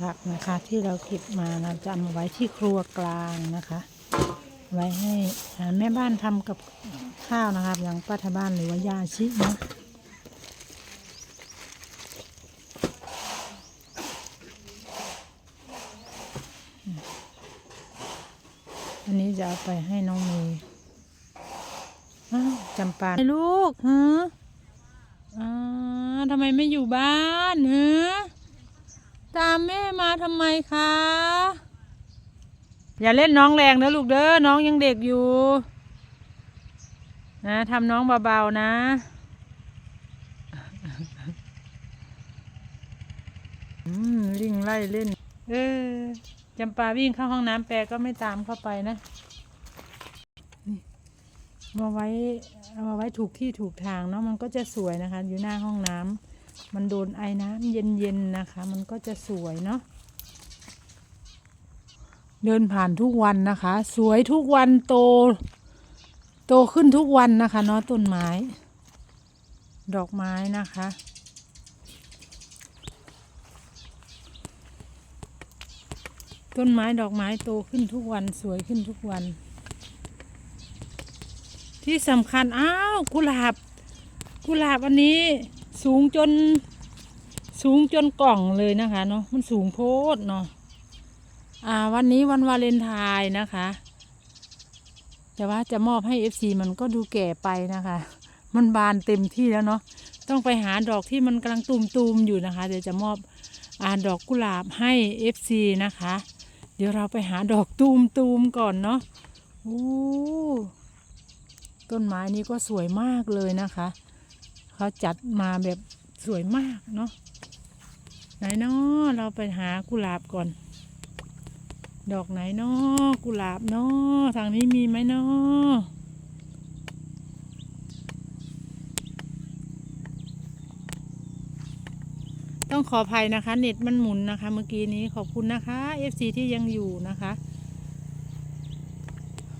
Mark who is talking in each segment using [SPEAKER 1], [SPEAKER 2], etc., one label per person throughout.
[SPEAKER 1] ผักนะคะ ที่เราเก็บมาเราจะเอามาไว้ที่ครัวกลางนะคะ ไว้ให้แม่บ้านทำกับข้าวนะครับอย่างป้าทบ้านหรือว่ายาชินะอันนี้จะเอาไปให้น้องเมย์จำปาลูกฮะอ่าทำไมไม่อยู่บ้านฮะ ตามแม่มาทำไมคะ อย่าเล่นน้องแรงนะลูกเด้อน้องยังเด็กอยู่ นะทำน้องเบาๆนะ อืมวิ่งไล่เล่น เออจำปาวิ่งเข้าห้องน้ำแปรก็ไม่ตามเข้าไปนะมาไว้เอามาไว้ถูกที่ถูกทางเนาะมันก็จะสวยนะคะ อยู่หน้าห้องน้ำ มันโดนไอ้น้ำเย็นๆนะคะ มันก็จะสวยเนาะเดินผ่านทุกวันนะคะ สวยทุกวันโต โตขึ้นทุกวันนะคะเนาะต้นไม้ ดอกไม้นะคะ ต้นไม้ดอกไม้โตขึ้นทุกวันสวยขึ้นทุกวัน ที่สำคัญอ้าวกุหลาบ กุหลาบอันนี้ สูงจน สูงจนกล่องเลยนะคะเนาะมันสูงโพดเนาะอ่า วันนี้วันวาเลนไทน์นะคะ แต่ว่าจะมอบให้ FC มันก็ดูแก่ไปนะคะ มันบานเต็มที่แล้วเนาะต้องไปหาดอกที่มันกำลังตูมๆอยู่นะคะ เดี๋ยวจะมอบอ่าดอกกุหลาบให้ FC นะคะ เดี๋ยวเราไปหาดอกตูมๆก่อนเนาะโอ้ต้นไม้นี้ก็สวยมากเลยนะคะ เขาจัดมาแบบสวยมากเนาะไหนเนาะเราไปหากุหลาบก่อน ดอกไหนเนาะกุหลาบเนาะทางนี้มีไหมเนาะต้องขออภัยนะคะ เน็ตมันหมุนนะคะ เมื่อกี้นี้ขอบคุณนะคะ FC ที่ยังอยู่นะคะ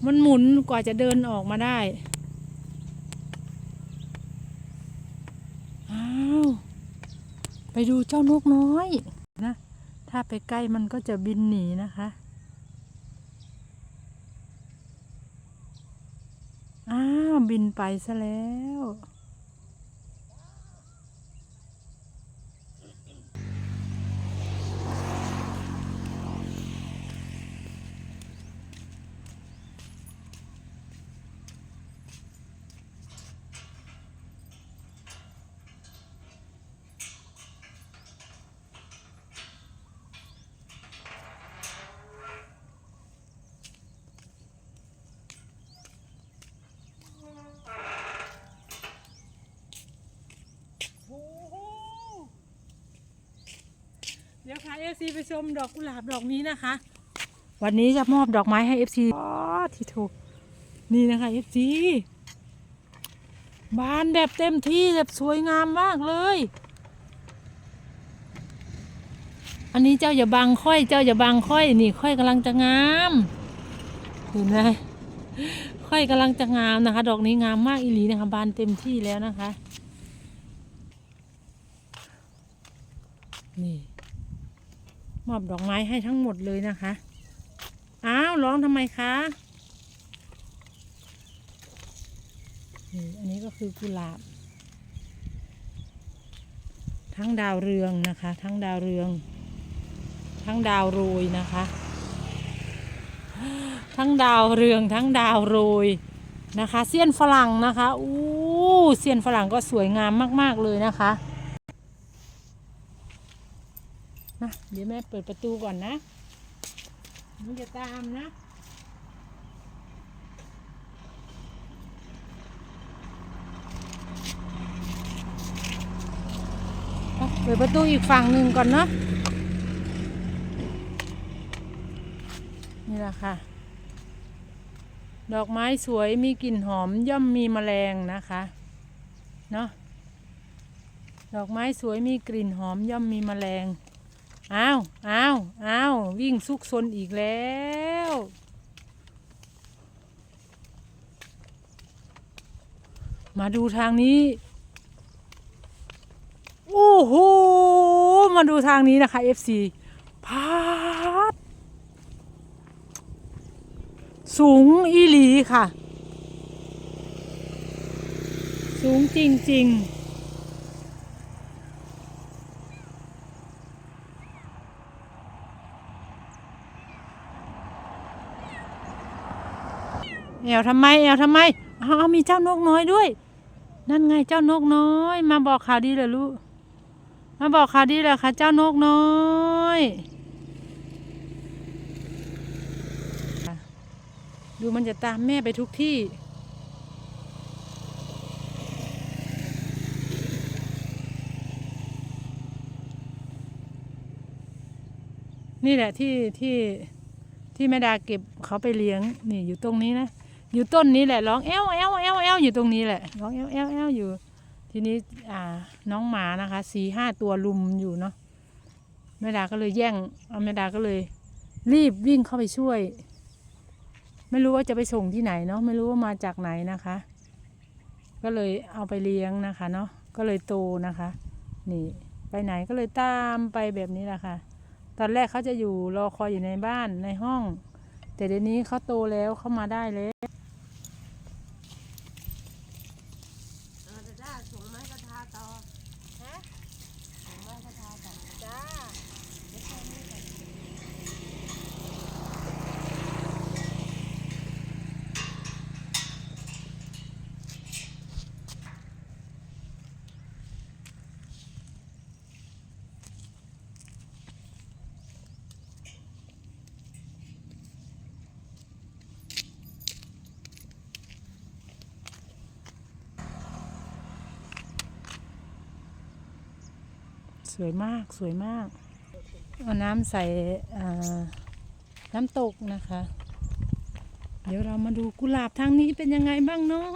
[SPEAKER 1] มันหมุนกว่าจะเดินออกมาได้ อ้าวไปดูเจ้านกน้อยนะ ถ้าไปใกล้มันก็จะบินหนีนะคะ อ้าว บินไปซะแล้ว พาเอฟซีไปชมดอกกุหลาบดอกนี้นะคะ วันนี้จะมอบดอกไม้ให้เอฟซีอ๋อที่ถูกนี่นะคะเอฟซีบานแบบเต็มที่แบบสวยงามมากเลย อันนี้เจ้าอย่าบังค่อย เจ้าอย่าบังค่อย นี่ค่อยกำลังจะงามเห็นไหมค่อยกำลังจะงามนะคะ ดอกนี้งามมากอีหลีนะคะ บานเต็มที่แล้วนะคะ นี่ มอบดอกไม้ให้ทั้งหมดเลยนะคะ อ้าวร้องทำไมคะนี่อันนี้ก็คือกุหลาบ ทั้งดาวเรืองนะคะ ทั้งดาวเรือง ทั้งดาวโรยนะคะ ทั้งดาวเรืองทั้งดาวโรยนะคะ เสี้ยนฝรั่งนะคะอู้เสี้ยนฝรั่งก็สวยงามมาก ๆ เลยนะคะ นะเดี๋ยวแม่เปิดประตูก่อนนะมึงจะตามนะเปิดประตูอีกฝั่งหนึ่งก่อนเนาะนี่แหละค่ะ ดอกไม้สวยมีกลิ่นหอมย่อมมีแมลงนะคะเนาะดอกไม้สวยมีกลิ่นหอมย่อมมีแมลง อ้าวอ้าวอ้าววิ่งซุกซนอีกแล้วมาดูทางนี้ โอ้โห มาดูทางนี้นะคะ FC พาดสูงอีหลีค่ะ สูงจริง ๆ แอวทำไมแอวทำไมเอาเอามีเจ้านกน้อยด้วย นั่นไงเจ้านกน้อย มาบอกข่าวดีเหรอลูกมาบอกข่าวดีเหรอคะเจ้านกน้อยดูมันจะตามแม่ไปทุกที่ นี่แหละที่ที่ที่แม่ดาเก็บเขาไปเลี้ยง นี่อยู่ตรงนี้นะ อยู่ต้นนี้แหละร้องแอวแอวแอวแอวอยู่ตรงนี้แหละร้องแอวแอวแอวอยู่ ทีนี้อ่าน้องหมานะคะสี่ห้าตัวลุมอยู่เนาะแม่ดาก็เลยแย่งเอาแม่ดาก็เลย รีบวิ่งเข้าไปช่วย ไม่รู้ว่าจะไปส่งที่ไหนเนาะไม่รู้ว่ามาจากไหนนะคะ ก็เลยเอาไปเลี้ยงนะคะเนาะก็เลยโตนะคะ นี่ไปไหนก็เลยตามไปแบบนี้แหละค่ะ ตอนแรกเขาจะอยู่รอคอยอยู่ในบ้านในห้อง แต่เดี๋ยวนี้เขาโตแล้วเขามาได้แล้ว
[SPEAKER 2] เออจะได้ส่งไม้กระทาต่อฮะส่งไม้กระทาต่อจ้าเดี๋ยวแค่นี้ก่อน
[SPEAKER 1] สวยมากสวยมาก เอาน้ำใส่น้ำตกนะคะ เดี๋ยวเรามาดูกุหลาบทางนี้เป็นยังไงบ้างเนาะ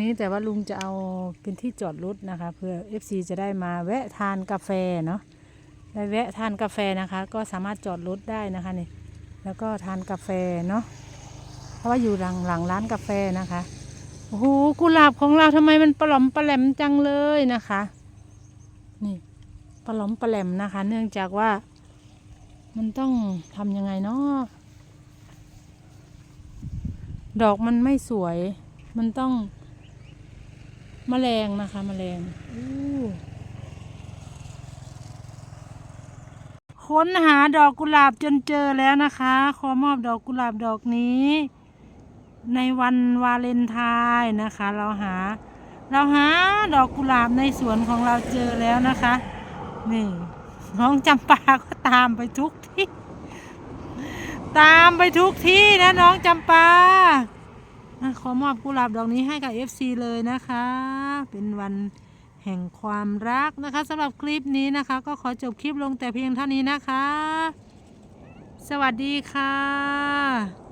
[SPEAKER 1] นี้แต่ว่าลุงจะเอาเป็นที่จอดรถนะคะ เพื่อ FC จะได้มาแวะทานกาแฟเนาะได้แวะทานกาแฟนะคะ ก็สามารถจอดรถได้นะคะนี่แล้วก็ทานกาแฟเนาะเพราะว่าอยู่หลังหลังร้านกาแฟนะคะ โอ้โหกุหลาบของเราทำไมมันปลอมปลแหลมจังเลยนะคะ นี่ปลอมปลแหลมนะคะ เนื่องจากว่า มันต้องทำยังไงเนาะดอกมันไม่สวย มันต้องมแมลงนะคะมแมลงค้นหาดอกกุหลาบจนเจอแล้วนะคะ ขอมอบดอกกุหลาบดอกนี้ ในวันวาเลนไทน์นะคะ เราหา เราหาดอกกุหลาบในสวนของเราเจอแล้วนะคะ นี่น้องจำปาก็ตามไปทุกที่ ตามไปทุกที่นะน้องจำปาขอมอบกุหลาบดอกนี้ให้กับ FC เลยนะคะ เป็นวันแห่งความรักนะคะสำหรับคลิปนี้นะคะ ก็ขอจบคลิปลงแต่เพียงเท่านี้นะคะ สวัสดีค่ะ